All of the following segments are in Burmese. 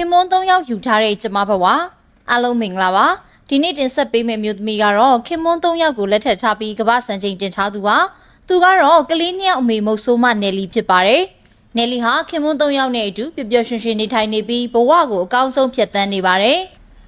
ခင်မွန်း၃ယောက်ယူထားတဲ့ကျမဘဝအားလုံးမင်္ဂလာပါဒီနေ့တင်ဆက်ပေးမယ့်မြို့သမီးကတော့ခင်မွန်း၃ယောက်ကိုလက်ထပ်ထားပြီးကမ္ဘာစံချိန်တင်ထားသူပါသူကတော့ကလေးနှစ်ယောက်အမေမုတ်ဆိုးမနယ်လီဖြစ်ပါတယ်နယ်လီဟာခင်မွန်း၃ယောက်နဲ့အတူပျော်ပျော်ရွှင်ရွှင်နေထိုင်နေပြီးဘဝကိုအကောင်းဆုံးဖြတ်သန်းနေပါတယ်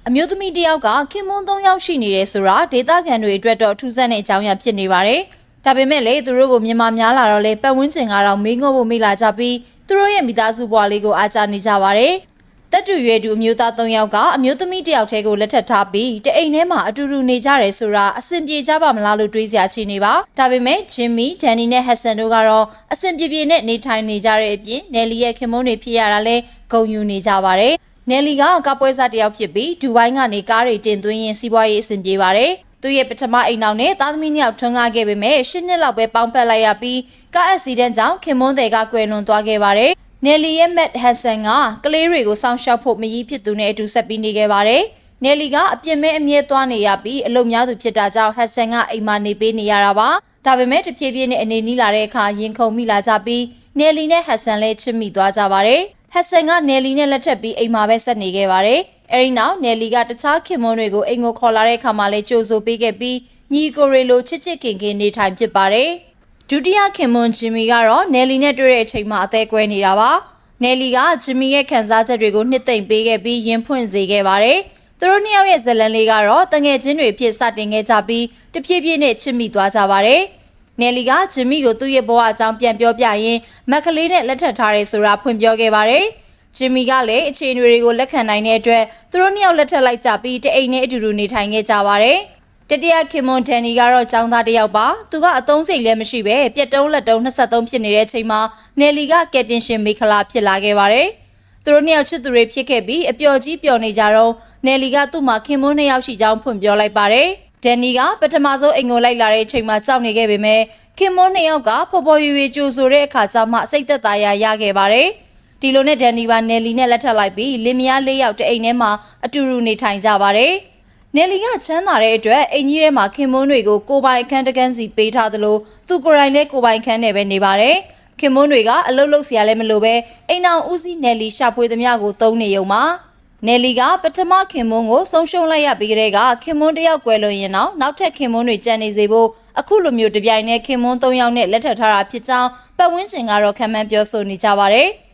အမျိုးသမီးတစ်ယောက်ကခင်မွန်း၃ယောက်ရှိနေတယ်ဆိုတာဒေသခံတွေအတွက်တော့ထူးဆန်းတဲ့အကြောင်းအရာဖြစ်နေပါတယ်ဒါပေမဲ့လေသူတို့ကိုမြန်မာများလာတော့လေပတ်ဝန်းကျင်ကတော့မေးငေါဖို့မေးလာကြပြီးသူတို့ရဲ့မိသားစုဘဝလေးကိုအားကြနေကြပါတယ်။ တက်တူရွယ်တူအမျိုးသား၃ယောက်ကအမျိုးသမီးတစ်ယောက်တည်းကိုလက်ထပ်ထားပြီးတအိမ်ထဲမှာအတူတူနေကြတယ်ဆိုတာအဆင်ပြေကြပါမလားလို့တွေးစရာချီနေပါ။ဒါပေမဲ့ဂျင်မီ၊ဒန်နီနဲ့ဟက်ဆန်တို့ကတော့အဆင်ပြေပြေနဲ့နေထိုင်နေကြတဲ့အပြင်နယ်လီရဲ့ခင်မုန်းတွေဖြစ်ရတာလဲဂုံယူနေကြပါတယ်။နယ်လီကကပွဲစားတစ်ယောက်ဖြစ်ပြီးဒူဘိုင်းကနေကားတွေတင်သွင်းရင်စီးပွားရေးအဆင်ပြေပါတယ်။သူရဲ့ပထမအိမ်အောင်နဲ့သားသမီးနှစ်ယောက်ထွန်းကားခဲ့ပေမဲ့၈နှစ်လောက်ပဲပေါင်းဖက်လိုက်ရပြီးကားအက်ဆီဒန့်ကြောင့်ခင်မွန်းတွေကကွယ်လွန်သွားခဲ့ပါတယ်။ နယ်လီရဲ့မက်ဟက်ဆန်ကကလေးတွေကိုစောင့်ရှောက်ဖို့မကြီးဖြစ်သူနဲ့အတူဆက်ပြီးနေခဲ့ပါတယ်။နယ်လီကအပြစ်မဲ့အမြဲသွားနေရပြီးအလုံများသူဖြစ်တာကြောင့်ဟက်ဆန်ကအိမ်မှာနေပေးနေရတာပါ။ဒါပေမဲ့တဖြည်းဖြည်းနဲ့အနေနီးလာတဲ့အခါရင်ခုန်မိလာကြပြီးနယ်လီနဲ့ဟက်ဆန်လည်းချစ်မိသွားကြပါတယ်။ဟက်ဆန်ကနယ်လီနဲ့လက်ထပ်ပြီးအိမ်မှာပဲဆက်နေခဲ့ပါတယ်။အဲဒီနောက်နယ်လီကတခြားခင်မွန်းတွေကိုအိမ်ကိုခေါ်လာတဲ့အခါမှာလည်းကြိုဆိုပေးခဲ့ပြီးညီကိုရီလိုချစ်ချစ်ခင်ခင်နေထိုင်ဖြစ်ပါတယ်။ ဒုတိယခင်မွန်းဂျင်မီကတော့နယ်လီနဲ့တွေ့တဲ့အချိန်မှာအသေးကွဲနေတာပါ။နယ်လီကဂျင်မီရဲ့ခံစားချက်တွေကိုနှစ်သိမ့်ပေးခဲ့ပြီးရင်ဖွင့်စေခဲ့ပါတယ်။သူတို့နှစ်ယောက်ရဲ့ဇလန်လေးကတော့တငယ်ချင်းတွေဖြစ်စတင်ခဲ့ကြပြီးတဖြည်းဖြည်းနဲ့ချစ်မိသွားကြပါတယ်။နယ်လီကဂျင်မီကိုသူ့ရဲ့ဘဝအကြောင်းပြန်ပြောပြရင်းမက်ကလေးနဲ့လက်ထပ်ထားရဲဆိုတာဖွင့်ပြောခဲ့ပါတယ်။ဂျင်မီကလည်းအခြေအနေတွေကိုလက်ခံနိုင်တဲ့အတွက်သူတို့နှစ်ယောက်လက်ထပ်လိုက်ကြပြီးတအိမ်နဲ့အတူတူနေထိုင်ခဲ့ကြပါတယ်။ တတိယခင်မွန်တန်နီကတော့ចောင်းသားတစ်ယောက်ပါသူကအသုံးစိတ်လည်းမရှိပဲပြက်တုံးလက်တုံး23ဖြစ်နေတဲ့အချိန်မှာနယ်လီကကက်တင်ရှင်မိခလာဖြစ်လာခဲ့ပါတယ်။သူတို့နှစ်ယောက်ချစ်သူတွေဖြစ်ခဲ့ပြီးအပျော်ကြီးပျော်နေကြတော့နယ်လီကသူ့မှာခင်မွန်းနှစ်ယောက်ရှိကြောင်းဖွင့်ပြောလိုက်ပါတယ်။ဒန်နီကပထမဆုံးအိမ်ကိုလိုက်လာတဲ့အချိန်မှာကြောက်နေခဲ့ပေမဲ့ခင်မွန်းနှစ်ယောက်ကဖော်ဖော်ရွေရွေကြိုဆိုတဲ့အခါကျမှစိတ်သက်သာရာရခဲ့ပါတယ်။ဒီလိုနဲ့ဒန်နီပါနယ်လီနဲ့လက်ထပ်လိုက်ပြီးလင်မယား၄ယောက်တအိမ်ထဲမှာအတူတူနေထိုင်ကြပါတယ်။ နယ်လီကချမ်းသာတဲ့အတွက်အိမ်ကြီးထဲမှာခင်မွန်းတွေကိုကိုပိုင်အခန်းတကန်းစီပေးထားသလိုသူကိုယ်တိုင်လည်းကိုပိုင်အခန်းနဲ့ပဲနေပါတယ်။ခင်မွန်းတွေကအလုတ်လုတ်စရာလည်းမလိုပဲအိမ်အောင်ဦးစီးနယ်လီရှာဖွေသမျှကိုသုံးနေုံပါ။နယ်လီကပထမခင်မွန်းကိုဆုံးရှုံးလိုက်ရပြီးတဲ့ကခင်မွန်းတယောက်ကွယ်လွန်ရင်တော့နောက်ထပ်ခင်မွန်းတွေကြံနေစေဖို့အခုလိုမျိုးတပြိုင်တည်းခင်မွန်း၃ယောက်နဲ့လက်ထပ်ထားတာဖြစ်ကြောင်းပတ်ဝန်းကျင်ကတော့ခံမှန်းပြောဆိုနေကြပါတယ်။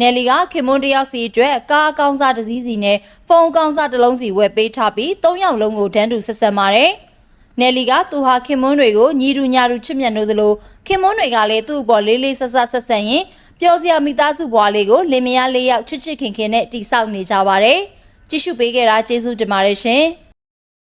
နယ်လီကခင်မွန်းတယောက်စီအတွက်ကားအကောင်းစားတစ်စီးစီနဲ့ဖုန်းအကောင်းစားတစ်လုံးစီဝယ်ပေးထားပြီး၃ယောက်လုံးကိုတန်းတူဆက်ဆက်ပါတယ်။နယ်လီကသူဟာခင်မွန်းတွေကိုညီတူညာတူချစ်မြတ်လို့သလိုခင်မွန်းတွေကလည်းသူ့အပေါ်လေးလေးဆက်ဆက်ဆက်ဆက်ရင်ပျော်စရာမိသားစုဘွားလေးကိုလင်မယားလေးယောက်ချစ်ချစ်ခင်ခင်နဲ့တိဆောက်နေကြပါတယ်။ကြည့်ရှုပေးခဲ့တာကျေးဇူးတင်ပါတယ်ရှင်။